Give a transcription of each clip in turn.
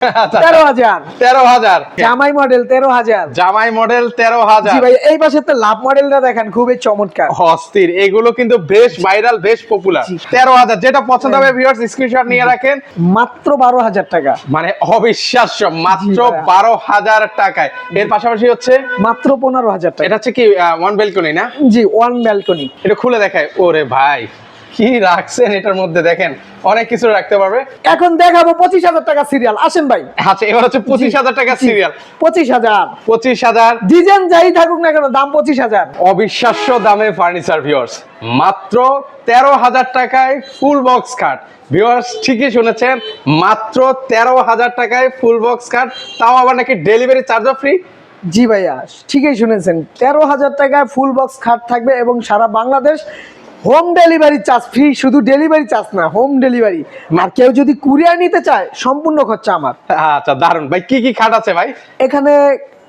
আচ্ছা, তেরো হাজার। তেরো হাজার। জামাই মডেল তেরো হাজার। জামাই মডেল তেরো হাজার। ভাই এই পাশে তো লাভ মডেলটা দেখেন খুবই চমৎকার। অস্থির। এগুলো কিন্তু বেশ ভাইরাল বেশ পপুলার তেরো হাজার। যেটা পছন্দ হবে ভিউয়ার্স স্ক্রিনশট নিয়ে রাখেন। মাত্র বারো হাজার টাকা। মানে অবিশ্বাস্য মাত্র বারো হাজার টাকায়। এর পাশাপাশি হচ্ছে? মাত্র পনেরো হাজার টাকা। এটা হচ্ছে কি ওয়ান বেলকনি না? জি ওয়ান ব্যালকনি এটা খুলে দেখায়। ওরে ভাই কি রাখছেন এটার মধ্যে দেখেন। অনেক কিছু রাখতে পারবে। এখন দেখাবো পঁচিশ হাজার টাকা সিরিয়াল আসেন ভাই। আচ্ছা এবার হচ্ছে পঁচিশ হাজার টাকা সিরিয়াল পঁচিশ হাজার। পঁচিশ হাজার। ডিজাইন যাই থাকুক না কেন দাম পঁচিশ হাজার। অবিশ্বাস্য দামে ফার্নিচার ভিউয়ার্স মাত্র তেরো হাজার টাকায় ফুল বক্স খাট ভিউয়ার্স ঠিকই শুনেছেন মাত্র তেরো হাজার টাকায় ফুল বক্স খাট তাও আবার নাকি ডেলিভারি চার্জও ফ্রি জি ভাইয়া ঠিকই শুনেছেন। তেরো হাজার টাকায় ফুল বক্স খাট থাকবে এবং সারা Bangladesh home delivery charge free শুধু ডেলিভারি চার্জ না হোম ডেলিভারি আর কেউ যদি কুরিয়ার নিতে চায় সম্পূর্ণ খরচা আমার। আচ্ছা দারুণ ভাই কি কি খাট আছে ভাই? এখানে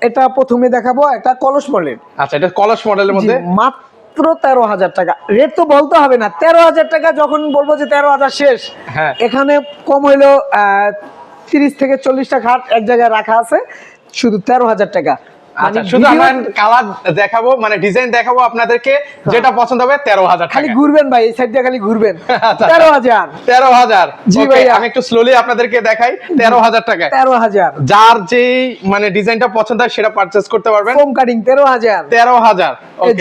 এটা প্রথমে দেখাবো একটা কলস মডেল আচ্ছা এটা কলস মডেলের মধ্যে? মাত্র তেরো হাজার টাকা। রেট তো বলতে হবে না তেরো হাজার টাকা যখন বলব যে তেরো হাজার শেষ হ্যাঁ। এখানে কম হইল তিরিশ থেকে চল্লিশটা খাট এক জায়গায় রাখা আছে শুধু তেরো হাজার টাকা। আচ্ছা শুধু আমরা কালার দেখাবো মানে ডিজাইন দেখাবো আপনাদেরকে যেটা পছন্দ হবে তেরো হাজার খালি ঘুরবেন ভাই এই খালি ঘুরবেন। আচ্ছা। তেরো হাজার। তেরো হাজার। জি ভাইয়া। আমি একটু স্লোলি আপনাদেরকে দেখাই তেরো হাজার টাকায়। তেরো হাজার। যার যেই মানে ডিজাইনটা পছন্দ হয় সেটা পারচেস করতে পারবেন। কাটিং তেরো হাজার। তেরো হাজার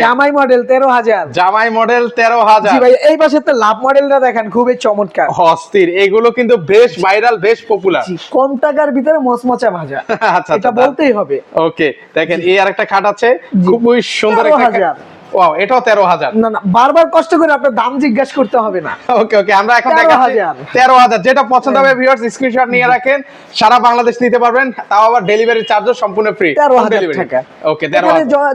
জামাই মডেল তেরো হাজার। জামাই মডেল তেরো হাজার। জি ভাই এই পাশে তো লাভ মডেলটা দেখেন খুবই চমৎকার। অস্থির। এগুলো কিন্তু বেশ ভাইরাল বেশ পপুলার কম টাকার ভিতরে মচমচা ভাজা। আচ্ছা এটা বলতেই হবে। ওকে দেখেন এই আরেকটা খাট আছে। খুবই সুন্দর একটা 13,000 ওয়াও এটাও তেরো হাজার। না না বারবার কষ্ট করে আপনার দাম জিজ্ঞাসা করতে হবে না। ওকে ওকে আমরা এখন 13,000 দেখাচ্ছি। তেরো হাজার যেটা পছন্দ হবে ভিউয়ার্স স্ক্রিনশট নিয়ে রাখেন। সারা বাংলাদেশ নিতে পারবেন তাও আবার ডেলিভারি চার্জও সম্পূর্ণ ফ্রি তেরো হাজার টাকা। ওকে তেরো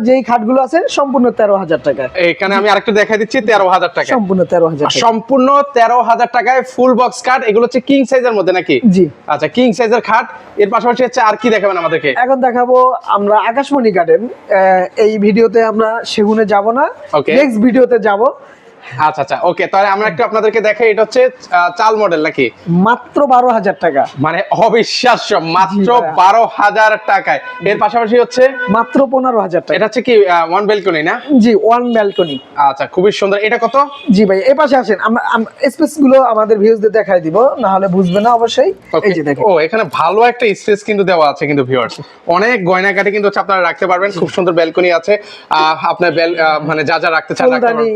যেই খাটগুলো আছে সম্পূর্ণ তেরো হাজার টাকা। এখানে আমি আরেকটু দেখাই দিচ্ছি তেরো হাজার টাকা। সম্পূর্ণ তেরো হাজার সম্পূর্ণ তেরো হাজার টাকায় ফুল বক্স খাট এগুলো হচ্ছে কিং সাইজের মধ্যে নাকি? জি। আচ্ছা কিং সাইজের খাট এর পাশাপাশি হচ্ছে আর কি দেখাবেন আমাদেরকে? এখন দেখাবো আমরা আকাশমণি গার্ডেন এই ভিডিওতে আমরা সেগুনে যাব না। নেক্সট ভিডিওতে যাব। আচ্ছা আচ্ছা ওকে তাহলে আমরা একটু আপনাদেরকে দেখাই এটা হচ্ছে চাল মডেল নাকি? মাত্র বারো হাজার টাকা। মানে অবিশ্বাস্য মাত্র বারো হাজার টাকায়। এর পাশাপাশি হচ্ছে? মাত্র পনেরো হাজার টাকা। এটা হচ্ছে কি ওয়ান বেলকনি না? জি ওয়ান ব্যালকনি আচ্ছা খুবই সুন্দর। এটা কত? জি ভাই এই পাশে আসেন। আমরা স্পেসগুলো আমাদের ভিউজদের দেখাই দিব না হলে বুঝবে না অবশ্যই। এই যে দেখেন। ও এখানে ভালো একটা স্পেস কিন্তু দেওয়া আছে কিন্তু ভিউয়ার্স অনেক গয়নাকাটি কিন্তু হচ্ছে আপনারা রাখতে পারবেন। খুব সুন্দর ব্যালকনি আছে। আহ, আপনার মানে যা যা রাখতে চান রাখতে পারবেন।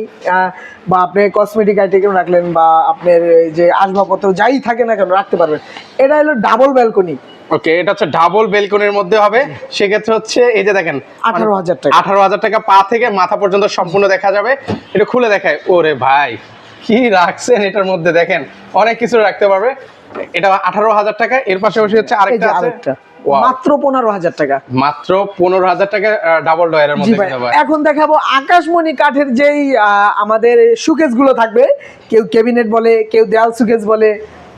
বা আপনি কসমেটিক আইটেম রাখলেন বা আপনার এই যে আসবাবপত্র যাই থাকে না কেন রাখতে পারবেন। এটা হলো ডাবল ব্যালকনি ওকে এটা হচ্ছে ডাবল বেলকনির মধ্যে হবে। সেক্ষেত্রে হচ্ছে এই যে দেখেন আঠারো হাজার টাকা। আঠারো হাজার টাকা পা থেকে মাথা পর্যন্ত সম্পূর্ণ দেখা যাবে। এটা খুলে দেখায় ওরে ভাই কি রাখছেন এটার মধ্যে দেখেন অনেক কিছু রাখতে পারবে। এটা আঠারো হাজার টাকা এর পাশাপাশি হচ্ছে আরেকটা আছে। মাত্র পনেরো হাজার টাকা। মাত্র পনেরো হাজার টাকা ডাবল ডয়ারের মধ্যে এখন দেখাবো আকাশমণি কাঠের যেই আমাদের সুকেসগুলো থাকবে। কেউ ক্যাবিনেট বলে কেউ দেয়াল সুকেস বলে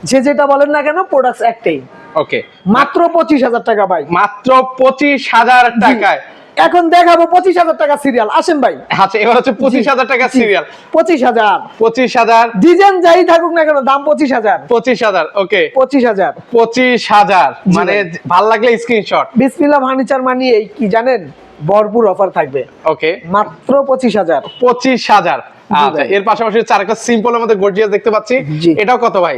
যে যেটা বলেন না কেন প্রোডাক্ট একটাই। ওকে মাত্র পঁচিশ হাজার টাকা ভাই। মাত্র পঁচিশ হাজার টাকায়। এখন দেখাবো পঁচিশ হাজার টাকা সিরিয়াল আসেন ভাই। আচ্ছা এবার হচ্ছে পঁচিশ হাজার টাকা সিরিয়াল পঁচিশ হাজার। পঁচিশ হাজার। ডিজাইন যাই থাকুক না কেন দাম পঁচিশ হাজার। পঁচিশ হাজার ওকে। পঁচিশ হাজার। পঁচিশ হাজার মানে ভালো লাগলে স্ক্রিনশট বিসমিল্লা ফার্নিচার মানি এই কি জানেন? ভরপুর অফার থাকবে। ওকে। মাত্র পঁচিশ হাজার। পঁচিশ হাজার। আচ্ছা এর পাশাপাশি হচ্ছে আরেকটা সিম্পল আমাদের গর্জিয়াস দেখতে পাচ্ছি। এটাও কত ভাই?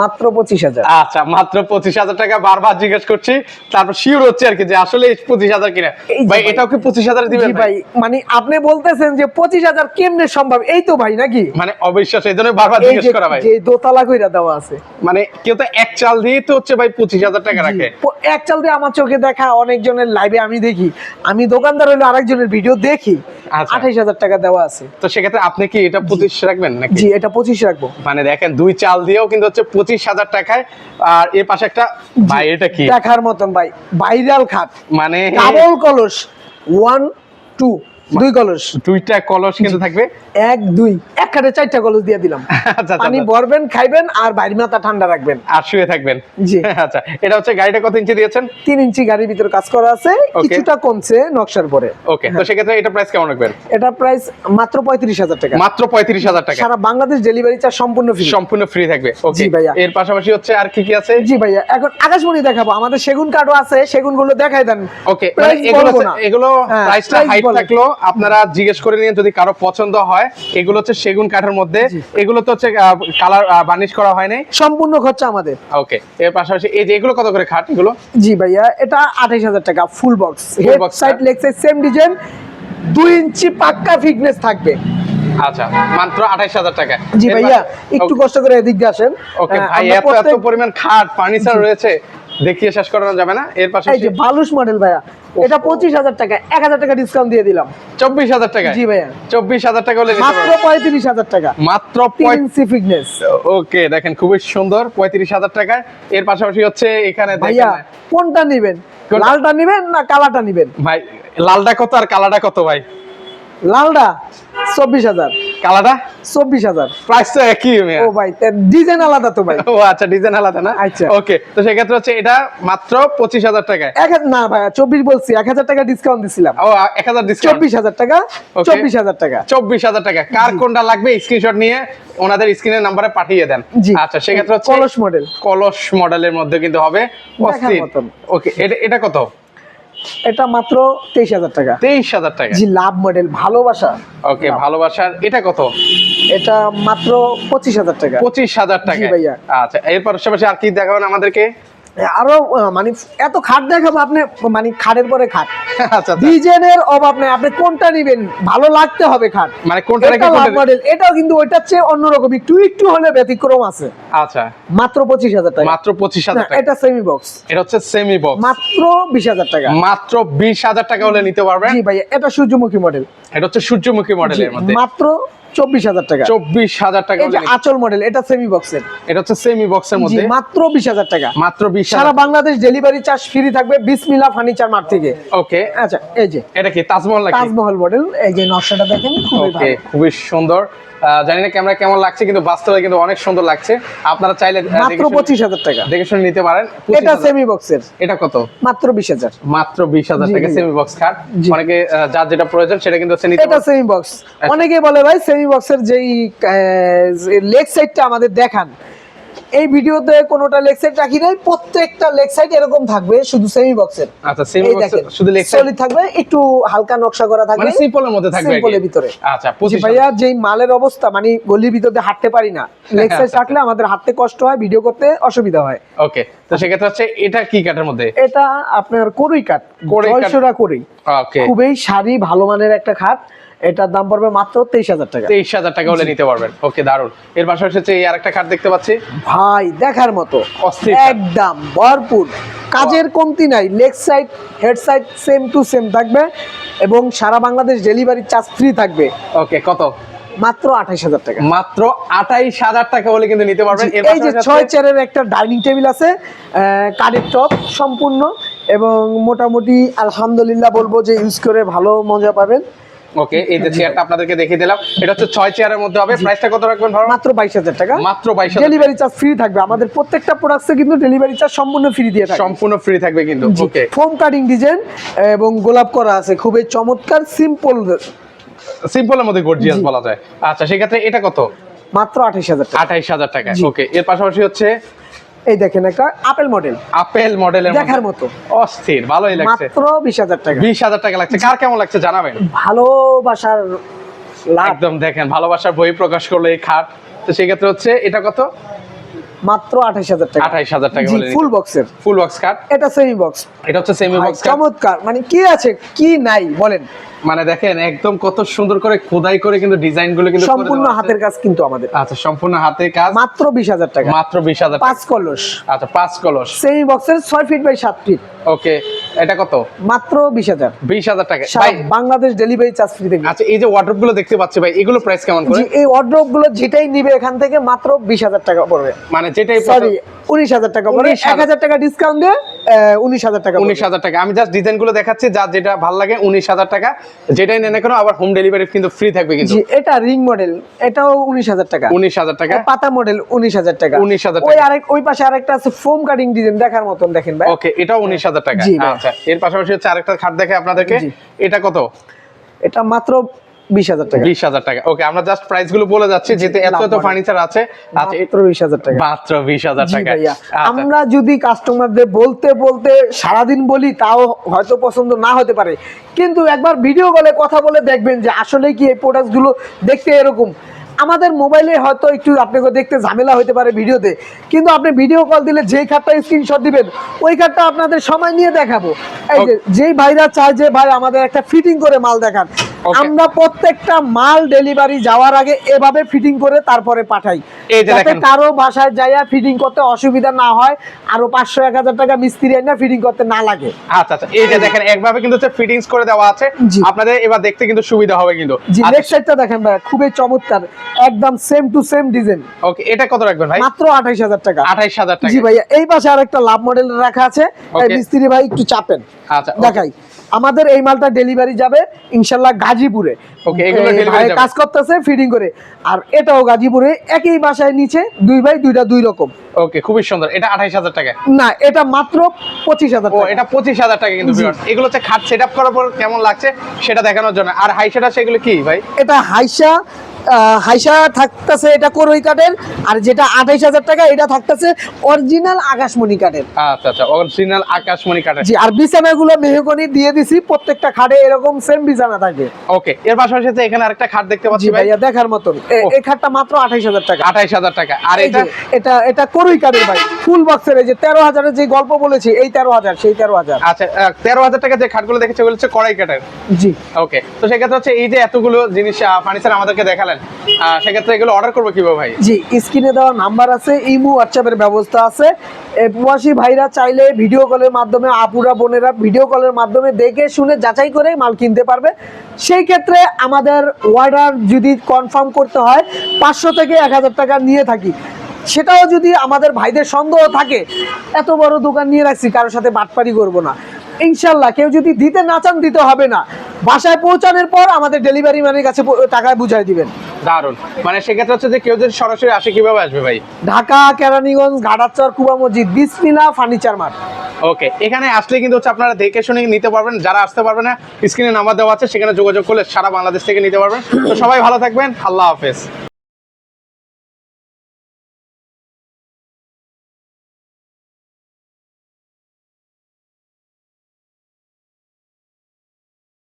মাত্র পঁচিশ হাজার। আচ্ছা মাত্র পঁচিশ হাজার টাকা বারবার জিজ্ঞেস করছি। তারপর শিওর হচ্ছে আর কি যে আসলে পঁচিশ হাজার কিনা। ভাই। এটাও কি পঁচিশ হাজার দিবেন ভাই মানে আপনি বলতেছেন যে পঁচিশ হাজার কেমনে সম্ভব? এই তো ভাই নাকি? মানে অবিশ্বাস এই জন্য বারবার জিজ্ঞেস করা ভাই। যে দোতলা কইরা দেওয়া আছে। মানে কেউ তো এক চাল দিয়ে তো হচ্ছে ভাই পঁচিশ হাজার টাকা রাখে। এক চাল দিয়ে আমার চোখে দেখা অনেকজনের লাইভে আমি দেখি। আমি দোকানদার হইলে আরেকজনের ভিডিও দেখি। আঠাইশ হাজার টাকা দেওয়া আছে। তো সেক্ষেত্রে আপনি কি এটা পঁচিশ রাখবেন নাকি? জি এটা পঁচিশ রাখব। মানে দেখেন দুই চাল দিয়েও কিন্তু হচ্ছে পঁচিশ হাজার টাকায়। আর এর পাশে একটা ভাই এটা কি? দেখার মতন ভাই। ভাইরাল খাট। মানে ডাবল কলস ওয়ান টু দুই কলস। দুইটা কলস কিন্তু থাকবে? এক দুই। এক চারটা কলস দিয়ে দিলাম। আচ্ছা পানি আচ্ছা। ভরবেন খাইবেন আর বাইরে মাথা ঠান্ডা রাখবেন। আর শুয়ে থাকবেন। জি। আচ্ছা এটা হচ্ছে গাড়িটা কত ইঞ্চি দিয়েছেন? তিন ইঞ্চি গাড়ির ভিতরে কাজ করা আছে কিছুটা কমছে নকশার পরে। ওকে তো সেক্ষেত্রে এটা প্রাইস কেমন রাখবেন? এটা প্রাইস মাত্র পঁয়ত্রিশ হাজার টাকা। মাত্র পঁয়ত্রিশ হাজার টাকা। সারা বাংলাদেশ ডেলিভারি চার্জ সম্পূর্ণ ফ্রি সম্পূর্ণ ফ্রি থাকবে। ওকে জি ভাইয়া। এর পাশাপাশি হচ্ছে আর কি কি আছে? জি ভাইয়া এখন আকাশমণি দেখাবো। আমাদের সেগুন কাঠও আছে সেগুনগুলো দেখাই দেন। ওকে মানে এগুলো। এগুলো হ্যাঁ, প্রাইসটা price হাইট থাকল। আপনারা জিজ্ঞেস করে নিন যদি কারও পছন্দ হয়। এগুলো হচ্ছে সেগুন কাঠের মধ্যে। এগুলো তো হচ্ছে কালার বার্নিশ করা হয় নাই? সম্পূর্ণ খরচা আমাদের। ওকে এর পাশাপাশি এই যে এগুলো কত করে খাট এগুলো? জি ভাইয়া এটা আঠাইশ হাজার টাকা full box head side. Leg side same design দুই ইঞ্চি পাক্কা ফিটনেস থাকবে। আচ্ছা মাত্র আঠাইশ হাজার টাকা। জি ভাইয়া একটু কষ্ট করে এদিক দিয়ে আসেন। ওকে ভাই এত এত পরিমাণ খাট ফার্নিচার রয়েছে। দেখিয়ে শেষ করানো যাবে না। এর পাশে এই যে বালুস মডেল ভাইয়া এটা পঁচিশ হাজার টাকা এক হাজার টাকা ডিসকাউন্ট দিয়ে দিলাম। চব্বিশ হাজার টাকা জি ভাইয়া। চব্বিশ হাজার টাকা হলে মাত্র পারবেন। পঁয়ত্রিশ হাজার টাকা। মাত্র ইঞ্চি ফিটনেস ওকে দেখেন খুবই সুন্দর পঁয়ত্রিশ হাজার টাকায়। এর পাশাপাশি হচ্ছে এখানে ভাইয়া দেখেন কোনটা নিবেন? লালটা নিবেন না কালাটা নিবেন? ভাই লালটা কত আর কালাটা কত ভাই? লালটা চব্বিশ হাজার। কালাটা চব্বিশ হাজার। প্রাইস তো একই। ও ভাই ডিজাইন আলাদা তো ভাই। ও আচ্ছা ডিজাইন আলাদা না? আচ্ছা। ওকে তো সেক্ষেত্রে হচ্ছে এটা মাত্র পঁচিশ হাজার টাকায়। এক না ভাইয়া চব্বিশ বলছি এক হাজার টাকা ডিসকাউন্ট দিছিলাম। ও এক হাজার চব্বিশ হাজার টাকা. চব্বিশ হাজার টাকা। চব্বিশ হাজার টাকা। কার কোনটা লাগবে স্ক্রিনশট নিয়ে ওনাদের স্ক্রিনের নাম্বারে পাঠিয়ে দেন। আচ্ছা সেক্ষেত্রে হচ্ছে কলস মডেল কলস মডেলের মধ্যে কিন্তু হবে। ওকে এটা এটা কত? এটা মাত্র তেইশ হাজার টাকা। তেইশ হাজার টাকা। জি লাভ মডেল ভালোবাসা। ওকে ভালোবাসার এটা কত? এটা মাত্র পঁচিশ হাজার টাকা। পঁচিশ হাজার টাকা ভাইয়া। আচ্ছা এর পাশাপাশি আর কি দেখাবেন আমাদেরকে? আরও মানে এত খাট দেখাবো আপনি মানে খাটের পরে খাট। আচ্ছা আচ্ছা। ডিজাইনের অভাব নেই আপনি কোনটা নিবেন? ভালো লাগতে হবে খাট। মানে কোনটা মডেল এটাও কিন্তু ওইটার চেয়ে অন্যরকম একটু একটু হলে ব্যতিক্রম আছে। আচ্ছা। মাত্র পঁচিশ হাজার টাকা। মাত্র পঁচিশ হাজার টাকা। এটা সেমি বক্স এটা হচ্ছে সেমি বক্স মাত্র বিশ হাজার টাকা। মাত্র বিশ হাজার টাকা হলে নিতে পারবেন। জি ভাইয়া এটা সূর্যমুখী মডেল এটা হচ্ছে সূর্যমুখী মডেলের মধ্যে। মাত্র চব্বিশ হাজার টাকা। চব্বিশ হাজার টাকা এই হলে যে নিতে- আচল মডেল এটা সেমি বক্সের এটা হচ্ছে সেমি বক্সের মধ্যে। মাত্র বিশ হাজার টাকা। মাত্র বিশ সারা বাংলাদেশ ডেলিভারি চার্জ ফ্রি থাকবে বিসমিল্লা ফার্নিচার মার্ট থেকে। ওকে আচ্ছা এই যে। এটা কি তাজমহল তাজমহল মডেল এই যে নকশাটা দেখেন খুবই খুবই সুন্দর। জানি না ক্যামেরা কেমন লাগছে কিন্তু বাস্তবে কিন্তু অনেক সুন্দর লাগছে। আপনারা চাইলে মাত্র পঁচিশ হাজার টাকা। দেখে শুনে নিতে পারেন। এটা সেমি বক্সের এটা কত? মাত্র বিশ হাজার। মাত্র বিশ হাজার টাকা সেমি বক্স খাট অনেকে যার যেটা প্রয়োজন সেটা কিন্তু এটা সেমি বক্স। অনেকে বলে ভাই সেমি বক্সের যেই লেগ সাইডটা আমাদের দেখান এই ভিডিওতে কোনোটা লেগ সাইড রাখি নাই প্রত্যেকটা লেগ সাইড এরকম থাকবে শুধু সেমি বক্সের আচ্ছা সেমি এই বক্স দেখেন শুধু লেগ সলিড থাকবে একটু হালকা নকশা করা থাকবে মানে সিম্পলের মধ্যে থাকবে এর ভিতরে। আচ্ছা পঁচিশ ভাইয়া যেই মালের অবস্থা মানে গলির ভিতরে হাঁটতে পারি না লেগ সাইড। থাকলে আমাদের হাঁটতে কষ্ট হয় ভিডিও করতে অসুবিধা হয়। ওকে তো সেক্ষেত্রে হচ্ছে এটা কি কাঠের মধ্যে? এটা আপনার কড়ই কাঠ কড়ই কাঠ। ওকে খুবই সারি ভালো মানের একটা খাট। এটার দাম পড়বে মাত্র তেইশ হাজার টাকা। তেইশ হাজার টাকা হলে নিতে পারবেন। ওকে দারুণ এর পাশাপাশি হচ্ছে এই আরেকটা কাঠ দেখতে পাচ্ছি। ভাই দেখার মতো। একদম ভরপুর। কাজের কমতি নাই। Leg side head side same to same থাকবে এবং সারা বাংলাদেশ ডেলিভারি চার্জ ফ্রি থাকবে। ওকে কত? মাত্র আঠাইশ হাজার টাকা। মাত্র আঠাইশ হাজার টাকা হলে কিন্তু নিতে পারবেন। এই যে ছয় চেয়ারের একটা ডাইনিং টেবিল আছে কাঠের টপ সম্পূর্ণ এবং মোটামুটি আলহামদুলিল্লাহ বলব যে ইউজ করে ভালো মজা পাবেন। ওকে এই যে চেয়ারটা আপনাদেরকে দেখিয়ে দিলাম। এটা হচ্ছে ছয় চেয়ারের মধ্যে হবে। প্রাইসটা কত রাখবেন ভালো মাত্র বাইশ হাজার টাকা। মাত্র বাইশ ডেলিভারি চার্জ ফ্রি থাকবে। আমাদের প্রত্যেকটা প্রোডাক্টসে কিন্তু ডেলিভারি চার্জ সম্পূর্ণ ফ্রি দিয়ে থাকবে। সম্পূর্ণ ফ্রি থাকবে কিন্তু। ওকে ফোম কাটিং ডিজাইন এবং গোলাপ করা আছে। খুবই চমৎকার সিম্পল সিম্পলের মধ্যে গর্জিয়াস বলা যায়। আচ্ছা সেক্ষেত্রে এটা কত? মাত্র আঠাইশ হাজার টাকা। আঠাইশ হাজার টাকা। ওকে এর পাশাপাশি হচ্ছে এই দেখেন একটা আপেল মডেল আপেল মডেলের দেখার মতো। অস্থির ভালোই লাগছে। মাত্র বিশ হাজার টাকা। বিশ হাজার টাকা লাগছে। কার কেমন লাগছে জানাবেন? ভালোবাসার একদম দেখেন ভালোবাসার বই প্রকাশ করল এই খাট। তো সেক্ষেত্রে হচ্ছে এটা কত? মাত্র আঠাইশ হাজার টাকা। আঠাইশ হাজার টাকা বলে ফুল বক্সের ফুল বক্স খাট এটা সেমি বক্স এটা হচ্ছে সেমি বক্স চমৎকার। মানে কি আছে কি নাই বলেন। মানে দেখেন একদম কত সুন্দর করে খোদাই করে কিন্তু ডিজাইনগুলো কিন্তু সম্পূর্ণ হাতের কাজ কিন্তু আমাদের। আচ্ছা সম্পূর্ণ হাতে কাজ। মাত্র বিশ হাজার টাকা। মাত্র বিশ হাজার পাঁচ কলস। আচ্ছা পাঁচ কলস। সেমি বক্সের ফিট বাই ফিট ওকে এটা কত? মাত্র টাকা। ভাই বাংলাদেশ ডেলিভারি চার্জ ফ্রি আচ্ছা এই যে ওয়ার্ড্রপগুলো দেখতে পাচ্ছি ভাই এগুলো প্রাইস কেমন করে? এই গুলো যেটাই নিবে এখান থেকে মাত্র বিশ হাজার টাকা পড়বে। মানে যেটাই সরি উনিশ হাজার টাকা 19,000 এক হাজার টাকা ডিসকাউন্ট দিয়ে উনিশ হাজার টাকা উনিশ হাজার টাকা। আমি জাস্ট ডিজাইনগুলো দেখাচ্ছি যা যেটা ভালো লাগে উনিশ হাজার টাকা। যেটাই নেন কেন আবার হোম ডেলিভারি কিন্তু ফ্রি থাকবে কিন্তু। জি এটা রিং মডেল এটাও উনিশ হাজার টাকা। উনিশ হাজার টাকা। পাতা মডেল উনিশ হাজার টাকা। 19,000 ওই আরেক ওই পাশে আরেকটা আছে ফোম কাটিং ডিজাইন দেখার মতন দেখেন ভাই। ওকে এটাও উনিশ হাজার টাকা। আচ্ছা এর পাশাপাশি হচ্ছে আরেকটা খাট দেখে আপনাদেরকে। এটা কত? এটা মাত্র বিশ হাজার টাকা। বিশ হাজার টাকা। ওকে আমরা জাস্ট প্রাইসগুলো বলে যাচ্ছি যেহেতু এত এত। ফার্নিচার আছে আচ্ছা মাত্র বিশ হাজার টাকা। মাত্র বিশ হাজার টাকা। আচ্ছা। আমরা যদি কাস্টমারদের বলতে বলতে সারাদিন বলি তাও হয়তো পছন্দ না হতে পারে। কিন্তু একবার ভিডিও কলে কথা বলে দেখবেন যে আসলে কি এই প্রোডাক্টগুলো দেখতে এরকম। আমাদের মোবাইলে হয়তো একটু আপনাকে দেখতে ঝামেলা হতে পারে ভিডিওতে কিন্তু আপনি ভিডিও কল দিলে যেই খাটটা স্ক্রিনশট দিবেন ওই খাটটা আপনাদের সময় নিয়ে দেখাবো। এই যে যেই ভাইরা চায় যে ভাই আমাদের একটা ফিটিং করে মাল দেখান. আমরা প্রত্যেকটা মাল ডেলিভারি যাওয়ার আগে এভাবে ফিটিং করে তারপরে পাঠাই। যাতে কারও বাসায় যাইয়া ফিটিং করতে অসুবিধা না হয় আরও পাঁচশো এক হাজার টাকা মিস্ত্রি আইনা ফিটিং করতে না লাগে। আচ্ছা আচ্ছা। এই যে দেখেন একভাবে কিন্তু হচ্ছে ফিটিংস করে দেওয়া আছে। আপনাদের এবার দেখতে কিন্তু সুবিধা হবে কিন্তু। জি আচ্ছা, নেক্সট সাইডটা দেখেন ভাই খুবই চমৎকার একদম same to same design okay এটা কত রাখবেন ভাই? মাত্র আঠাইশ হাজার টাকা। আঠাইশ হাজার টাকা। জি ভাইয়া এই পাশে আরেকটা লাভ মডেল রাখা আছে। এই মিস্ত্রি ভাই একটু চাপেন। আচ্ছা দেখাই। আমাদের এই মালটা ডেলিভারি যাবে ইনশাল্লাহ গাজীপুরে। ওকে এগুলো যাবে। কাজ করতেছে ফিডিং করে। আর এটাও গাজীপুরে একই বাসায় নিচে দুই ভাই দুইটা দুই রকম। ওকে খুবই সুন্দর। এটা আঠাইশ হাজার টাকা। না এটা মাত্র পঁচিশ হাজার ও এটা পঁচিশ হাজার টাকা কিন্তু জি। এগুলো হচ্ছে খাট সেট আপ করার পর কেমন লাগছে সেটা দেখানোর জন্য। আর হাইসাটা সেগুলো কি ভাই? এটা হাইসা হাইসা থাকতেছে এটা করই কাঠের আর যেটা আঠাইশ হাজার টাকা এটা থাকতেছে অরিজিনাল আকাশমণি কাঠের। আচ্ছা আচ্ছা অরিজিনাল আকাশমণি কাঠের। জি আর বিছানাগুলো মেহগনি দিয়ে দিছি প্রত্যেকটা খাটে এরকম সেম বিছানা থাকে। ওকে এর পাশাপাশি এখানে আরেকটা খাট দেখতে পাচ্ছি ভাইয়া দেখার মতন। এই খাটটা মাত্র আঠাইশ হাজার টাকা। আঠাইশ হাজার টাকা। আর এটা? এটা এটা করই কাঠের ভাই। ফুল বক্সের এই যে তেরো হাজারের যে গল্প বলেছি এই তেরো হাজার সেই তেরো হাজার। আচ্ছা তেরো হাজার টাকা যে খাটগুলো দেখেছে ওগুলো হচ্ছে কড়াই কাঠের জি। ওকে তো সেক্ষেত্রে হচ্ছে এই যে এতগুলো জিনিস ফার্নিচার আমাদেরকে দেখালেন সেক্ষেত্রে এগুলো অর্ডার করব কীভাবে ভাই? জি স্ক্রিনে দেওয়া নাম্বার আছে ইমো হোয়াটসঅ্যাপের ব্যবস্থা আছে। প্রবাসী ভাইরা চাইলে ভিডিও কলের মাধ্যমে আপুরা বোনেরা ভিডিও কলের মাধ্যমে দেখে শুনে যাচাই করে মাল কিনতে পারবে। সেই ক্ষেত্রে আমাদের অর্ডার যদি কনফার্ম করতে হয় পাঁচশো থেকে এক হাজার টাকা নিয়ে থাকি। সেটাও যদি আমাদের ভাইদের সন্দেহ থাকে এত বড় দোকান নিয়ে রাখছি কারোর সাথে বাটপারি করব না। ইনশাল্লাহ কেউ যদি দিতে না চান দিতে হবে না। বাসায় পৌঁছানোর পর আমাদের ডেলিভারি ম্যানের কাছে টাকায় বুঝাই দিবেন। দারুণ মানে সেক্ষেত্রে হচ্ছে যে কেউ যদি সরাসরি আসে কীভাবে আসবে ভাই? ঢাকা কেরানীগঞ্জ ঘাটাচর কুবা মসজিদ বিসমিলা ফার্নিচার মার্ট। ওকে এখানে আসলে কিন্তু হচ্ছে আপনারা দেখে শুনে নিতে পারবেন যারা আসতে পারবেন না স্ক্রিনে নাম্বার দেওয়া আছে সেখানে যোগাযোগ করলে সারা বাংলাদেশ থেকে নিতে পারবেন। তো সবাই ভালো থাকবেন আল্লাহ হাফেজ।